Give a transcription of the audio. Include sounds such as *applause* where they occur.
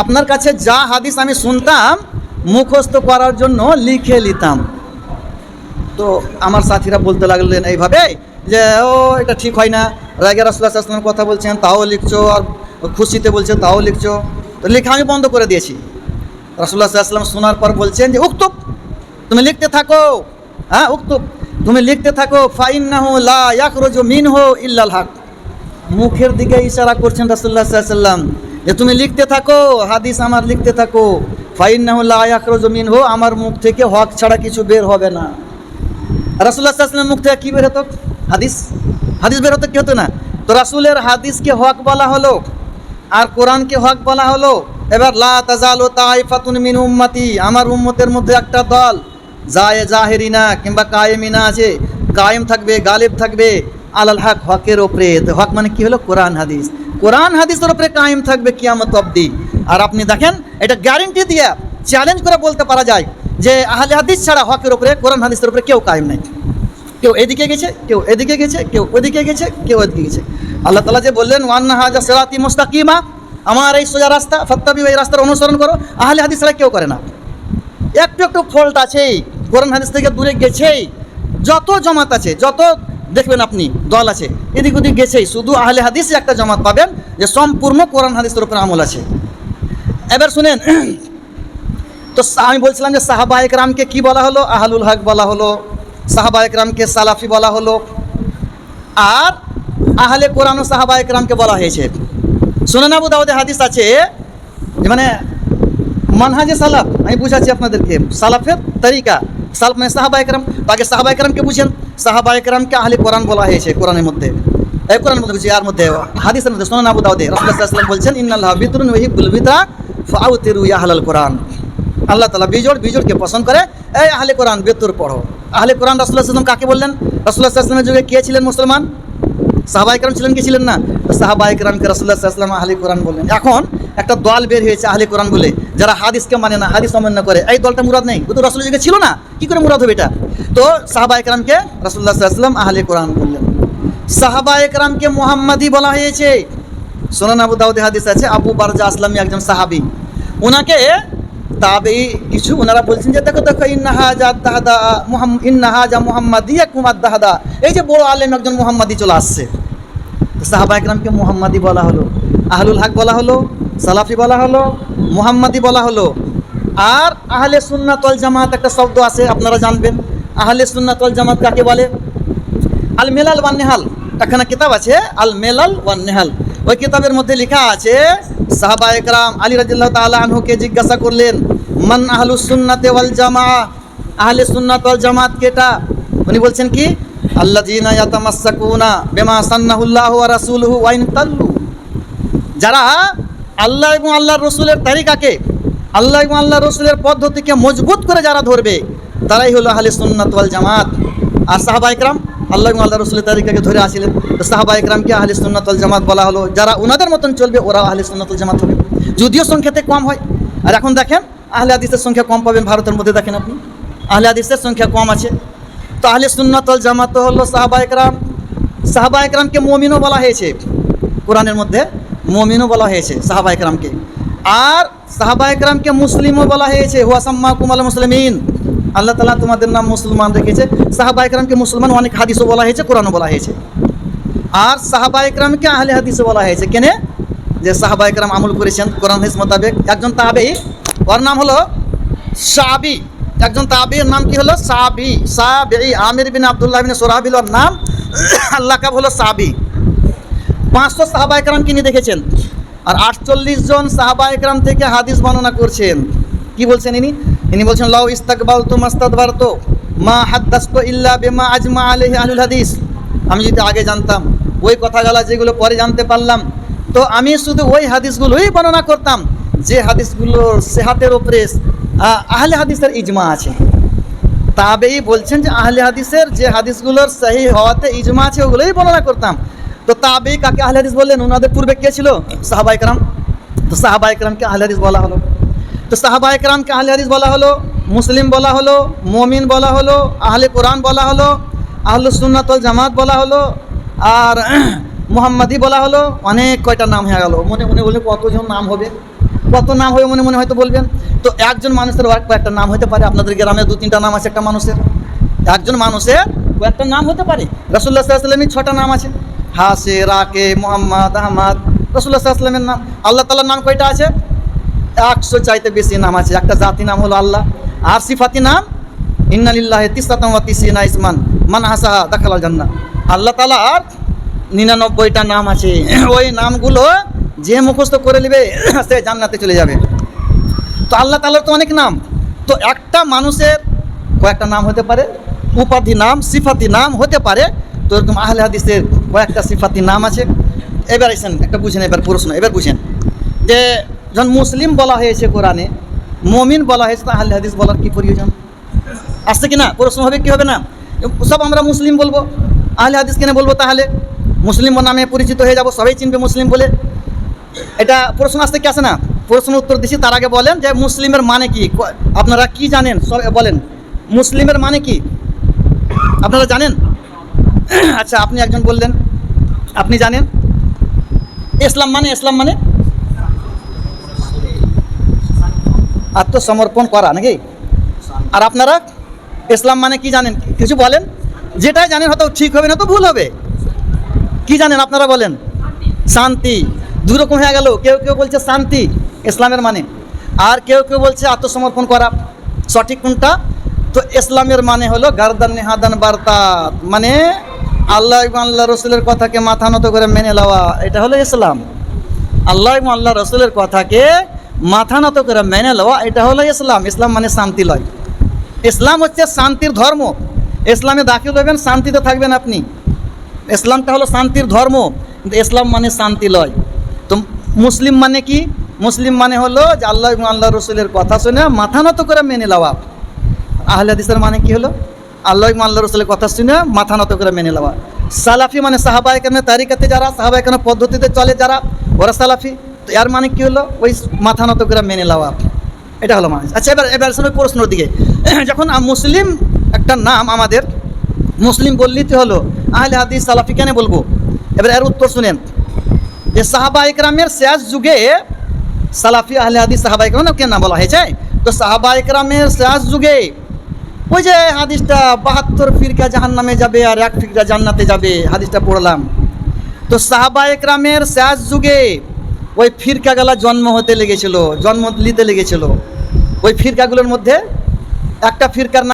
আপনার কাছে যা হাদিস আমি শুনতাম, মুখস্থ করার জন্য লিখে নিতাম। তো আমার সাথীরা বলতে লাগলেন এইভাবে যে, ও, এটা ঠিক হয় না। রাগে রাসুল্লাহ আসলামের কথা বলছেন, তাও লিখছো, আর খুশিতে বলছে, তাও লিখছো। তো লেখা আমি বন্ধ করে দিয়েছি। রাসুল্লাহ আসলাম শোনার পর বলছেন যে উক্তুব তুমি লিখতে থাকো। হ্যাঁ উক্তুব তুমি লিখতে থাকো। ফাইন না হো লা ইয়াকরুজু মিন হো ইল্লাল হক। মুখের দিকে ইশারা করছেন রাসুল্লাহ সাল্লাম যে তুমি লিখতে থাকো, হাদিস আমার লিখতে থাকো। ফাইন না হো লা ইয়াকরুজু মিন হো আমার মুখ থেকে হক ছাড়া কিছু বের হবে না। রাসুল্লাহ সাল্লামের মুখ থেকে কী বের হতো? হাদিস? হাদিস বের হতো কি হতো না? তো রাসুলের হাদিসকে হক বলা হলো, আর কোরআনকে হক বলা হলো, এবার লা তাজালো তাইফাতুন মিন উম্মতি, আমার উম্মতের মধ্যে একটা দল, জায়ে জাহেরিনা কিংবা কায়েমিনা আছে, কায়েম থাকবে, গালিব থাকবে, আলাল হক, হকের ওপরে তো হক মানে কি হলো? কোরআন, হাদিস। কোরআন হাদিসের ওপরে কায়েম থাকবে কিয়ামত অবধি। আর আপনি দেখেন, এটা গ্যারেন্টি দিয়ে চ্যালেঞ্জ করে বলতে পারা যায় যে আহলে হাদিস ছাড়া হকের উপরে, কোরআন হাদিসের উপরে কেউ কায়েম নাই। কেউ এদিকে গেছে, কেউ এদিকে গেছে, কেউ ওদিকে গেছে, কেউ ওদিকে গেছে। আল্লাহ তালা যে বললেন, ওয়ান্না হাজা সেরাতি মুস্তাকিমা আমার এই সোজা রাস্তা ফত্তাবি এই রাস্তার অনুসরণ করো আহলে হাদিস ছাড়া কেউ করে না। একটু একটু ফল্ট আছেই, কোরআন হাদিস থেকে দূরে গেছেই। যত জমাত আছে, যত দেখবেন আপনি, দল আছে, এদিক ওদিক গেছেই, শুধু আহলে হাদিস একটা জমাত পাবেন যে সম্পূর্ণ কোরআন হাদিসের উপর আমল আছে। এবার শুনেন, তো আমি বলছিলাম যে সাহাবা একরামকে কি বলা হলো? আহলুল হক বলা হলো, সাহাবা একরামকে সালাফি বলা হলো, আর আহলে কোরআন ও সাহাবা একরামকে বলা হয়েছে। শুনেন আবু দাউদে হাদিস আছে মানে মানহাজে সালাফ, আমি বুঝাচ্ছি আপনাদেরকে, সালাফের তরিকা। সালাফ মানে সাহাবা একরাম। আগে সাহাবা একরামকে বুঝেন। সাহাবা একরামকে আহলে কোরআন বলা হয়েছে কোরআনের মধ্যে। এই কোরআনের মধ্যে বুঝি আর মধ্যে হাদিসের মধ্যে শোনেন আবু দাউদে ওয়াসাল্লাম বলছেন, ইন্নাল্লাহ বিতরুন ওয়াহিবুল বিতরা ফাউতিরু ইয়া আহলাল কোরআন। আল্লাহ তালা বিজোড় বিজোড়কে পছন্দ করে, এই আহলে কোরআন, বেতুর পড়ো। আহলে কোরআন রাসুল্লাহ সাল্লাম কাকে বললেন? রাসুল্লাহ সাল্লামের যুগে কে ছিলেন মুসলমান? সাহাবা একরাম ছিলেন কি ছিলেন না? সাহাবা রাসুল্লাহ সাল্লাম আহলে কোরআন বললেন। এখন একটা দল বের হয়েছে আহলে কোরআন বলে, যারা হাদিসকে মানে না, হাদিস অমান্য করে। এই দলটা মুরাদ নেই ও তো রাসুলের যুগে ছিল না। কি করে মুরাদ হবে এটা? তো সাহাবা একরামকে রাসুল্লাহ সাল্লাম আহলে কোরআন বললেন। সাহাবা একরামকে মোহাম্মদী বলা হয়েছে। সোনান আবু দাউদে হাদিস আছে, আবু বারজা আসলামী একজন সাহাবি। ওনাকে তাবে কিছু ওনারা বলছেন যে, দেখো দেখো ইন্নাহাজা দাহাদা মুহাম ইন্নাহাজা মুহাম্মাদিয়া কুমার দাহাদা এই যে বড় আলেম একজন মুহাম্মাদি চলে আসছে। সাহাবা একরামকে মুহাম্মাদি বলা হলো, আহলুল হক বলা হলো, সালাফি বলা হলো, মুহাম্মাদি বলা হলো। আর আহলে সুন্নাতল জামাত একটা শব্দ আছে, আপনারা জানবেন। আহলে সুন্নাতল জামাত কাকে বলে? আল মেলাল ওয়ান নেহাল, একখানা কিতাব আছে, আল মেলাল ওয়ান নেহাল। ওই কিতাবের মধ্যে লেখা আছে, সাহাবা একরাম আলী রাজিল্লাহ তাআলা আনহুকে জিজ্ঞাসা করলেন, মান আহলু সুন্নাতে ওয়াল জামা আহলে সুন্নাত ওয়াল জামাত কেটা? উনি বলছেন কি আল্লাহ জিনা ইয়াতামাসসাকুনা বিমা সান্নাহুল্লাহু ওয়া রাসূলুহু ওয়া ইন তাল্লু। যারা আল্লাহ এবং আল্লাহর রসুলের তালিকাকে আল্লাহ এবং আল্লাহ রসুলের পদ্ধতিকে মজবুত করে যারা ধরবে, তারাই হলো আহলে সুন্নাত ওয়াল জামাত। আর সাহাবা ইকরাম আল্লাহ এবং আল্লাহ রসুলের তালিকাকে ধরে আসিলেন। তো সাহাবা ইকরামকে আহলে সুন্নাত ওয়াল জামাত বলা হলো, যারা ওনাদের মতন চলবে ওরা আহলে সুন্নাত ওয়াল জামাত হবে। যদিও সংখ্যাতে কম হয়। আর এখন দেখেন, আহলে হাদিসের সংখ্যা কম পাবেন ভারতের মধ্যে, দেখেন আপনি। আহলে হাদিসের সংখ্যা কম আছে। তো আহলে সুন্নাত ওয়াল জামাত হলো সাহাবা ইকরাম সাহাবা ইকরামকে মমিনও বলা হয়েছে। কোরআনের মধ্যে মমিনও বলা হয়েছে সাহাবা একরামকে। আর সাহাবা একরামকে মুসলিমও বলা হয়েছে। হুয়াসাম্মা কুমাল মুসলিমিন। আল্লাহ তালা তোমাদের নাম মুসলমান রেখেছে। সাহাবা একরামকে মুসলমান অনেক হাদিসও বলা হয়েছে, কোরআনও বলা হয়েছে। আর সাহাবা একরামকে আহলে হাদিসও বলা হয়েছে। কেনে? যে সাহাবা একরাম আমল করেছেন, কোরআন হাদিস মোতাবেক একজন তাবেই। ওর নাম হলো সাবি একজন তাবির নাম কি হলো? সাবি। সাবি, আমির বিন আবদুল্লাহ বিন সোরাবিল নাম। আল্লাহ কাব হলো সাবি। পাঁচশো সাহাবা একরাম কিনে দেখেছেন? আর আটচল্লিশ জন সাহাবা একরাম থেকে হাদিস বর্ণনা করছেন। কি বলছেন ইনি? ইনি বলছেন, লাউ ইস্তাকবাল তো মাস্তাদবার তো মা হাদ্দাস্ত ইল্লা বেমা আজমা আলহি আলুল হাদিস। আমি যদি আগে জানতাম, ওই কথাগুলো যেগুলো পরে জানতে পারলাম, তো আমি শুধু ওই হাদিসগুলোই বর্ণনা করতাম, যে হাদিসগুলোর সেহাতের ওপরে আহলে হাদিসের ইজমা আছে। তাবেই বলছেন যে আহলে হাদিসের যে হাদিসগুলোর সহি হওয়াতে ইজমা আছে, ওগুলোই বর্ণনা করতাম। তো তাবেই কাকে আহলে হাদিস বললেন? ওনাদের পূর্বে কে ছিল? সাহাবা একরাম তো সাহাবা একরামকে আহলে হাদিস বলা হলো। তো সাহাবা একরামকে আহলে হাদিস বলা হলো, মুসলিম বলা হলো, মমিন বলা হলো, আহলে কোরআন বলা হলো, আহলু সুন্নাতল জামাত বলা হলো, আর *clears throat* মোহাম্মদী বলা হলো, অনেক কয়টা নাম হয়ে গেল। মনে মনে বলে কতজন নাম হবে? কত নাম হবে মনে মনে হয়তো বলবেন? তো একজন মানুষের কয়েকটা নাম হতে পারে। আপনাদের গ্রামে দু, তিনটা নাম আছে, একটা মানুষের। একজন মানুষের কয়েকটা নাম হতে পারে। রসুল্লাহ সাল্লামের ছটা নাম আছে। হাসে, রাকে, মোহাম্মদ, আহমদ। রসুল্লাহ সাল্লামের নাম আল্লাহ তালার নাম কয়টা আছে? একশো চাইতে বেশি নাম আছে। একটা জাতি নাম হলো আল্লাহ। আর সিফাতি নাম ইন্নালিল্লাহ তিসাতাম তিসিনা ইসমান। মান হাসাহা দেখাল জান্না আল্লাহ তালার নিরানব্বইটা নাম আছে। *clears throat* ওই নামগুলো যে মুখস্থ করে নেবে, *clears throat* সে জান্নাতে চলে যাবে। তো আল্লাহ তালার তো অনেক নাম। তো একটা মানুষের কয়েকটা নাম হতে পারে, উপাধি নাম, সিফাতি নাম হতে পারে। তো এরকম আহলে হাদিসের কয়েকটা সিফাতি নাম আছে। এবার এসেন একটা বুঝেন, এবার প্রশ্ন, এবার বুঝেন। যে যখন মুসলিম বলা হয়েছে কোরআনে, মমিন বলা হয়েছে, তা আহলে হাদিস বলার কি প্রয়োজন? আসছে কি না? প্রশ্ন হবে কি হবে না? সব আমরা মুসলিম বলব। আহলে হাদিস কেন বলব তাহলে? মুসলিম নামে পরিচিত হয়ে যাব, সবাই চিনবে মুসলিম বলে। এটা প্রশ্ন আসতে কি আসে না? প্রশ্ন উত্তর দিচ্ছি তার আগে বলেন যে মুসলিমের মানে কি? আপনারা কি জানেন? বলেন। মুসলিমের মানে কি? আপনারা জানেন? *clears throat* আচ্ছা আপনি একজন বললেন। আপনি জানেন? ইসলাম মানে ইসলাম মানে? আত্মসমর্পণ করা নাকি? আর আপনারা ইসলাম মানে কি জানেন? কিছু বলেন। যেটাই জানেন হয়তো ঠিক হবে না, তো ভুল হবে। কি জানেন আপনারা বলেন? শান্তি। দুরকম হয়ে গেল। কেউ কেউ বলছে শান্তি, ইসলামের মানে। আর কেউ কেউ বলছে আত্মসমর্পণ করা, সঠিক কোনটা? তো ইসলামের মানে হলো গার্দান নেহাদান বার্তাত মানে আল্লাহ এবং আল্লাহ রসুলের কথাকে মাথা নত করে মেনে লওয়া এটা হলো ইসলাম। আল্লাহ এবং আল্লাহ রসুলের কথাকে মাথা নত করে মেনে লওয়া এটা হলো ইসলাম। ইসলাম মানে শান্তি লয়। ইসলাম হচ্ছে শান্তির ধর্ম। ইসলামে দাখিল হবেন শান্তিতে থাকবেন আপনি। ইসলামটা হলো শান্তির ধর্ম। কিন্তু ইসলাম মানে শান্তি লয়। তো মুসলিম মানে কি? মুসলিম মানে হলো যে আল্লাহ এবং আল্লাহ রসুলের কথা শুনে মাথা নত করে মেনে লওয়া আহলে হাদিসের মানে কি হলো? আল্লাহ এবং আল্লাহ রসুলের কথা শুনে মাথা নত করে মেনে লওয়া সালাফি মানে সাহাবাই কেন তারিকাতে যারা সাহাবাই কেন পদ্ধতিতে চলে যারা, ওরা সালাফি। তো এর মানে কি হলো? ওই মাথা নত করে মেনে লওয়া এটা হলো মানুষ আচ্ছা এবার এবার আসলে প্রশ্নর দিকে। *clears throat* যখন মুসলিম একটা নাম আমাদের, মুসলিম বললেই তো হলো? আহলে হাদিস সালাফি কেন বলব? এবার এর উত্তর শুনেন। যে সাহাবা ইকরামের শেষ যুগে সালাফি আহলে হাদিস সাহাবা ইকরাম কেন না বলা হয়েছে। তো সাহাবা ইকরামের শেষ যুগে ওই যে হাদিসটা বাহাত্তর ফিরকা জাহান নামে যাবে আর এক ফিরকা জান্নাতে যাবে, হাদিসটা পড়লাম। তো সাহাবা ইকরামের শেষ যুগে ওই ফিরকাগুলা জন্ম হতে লেগেছিল, জন্ম নিতে লেগেছিল। ওই ফিরকাগুলোর মধ্যে একটা ফিরকার নাম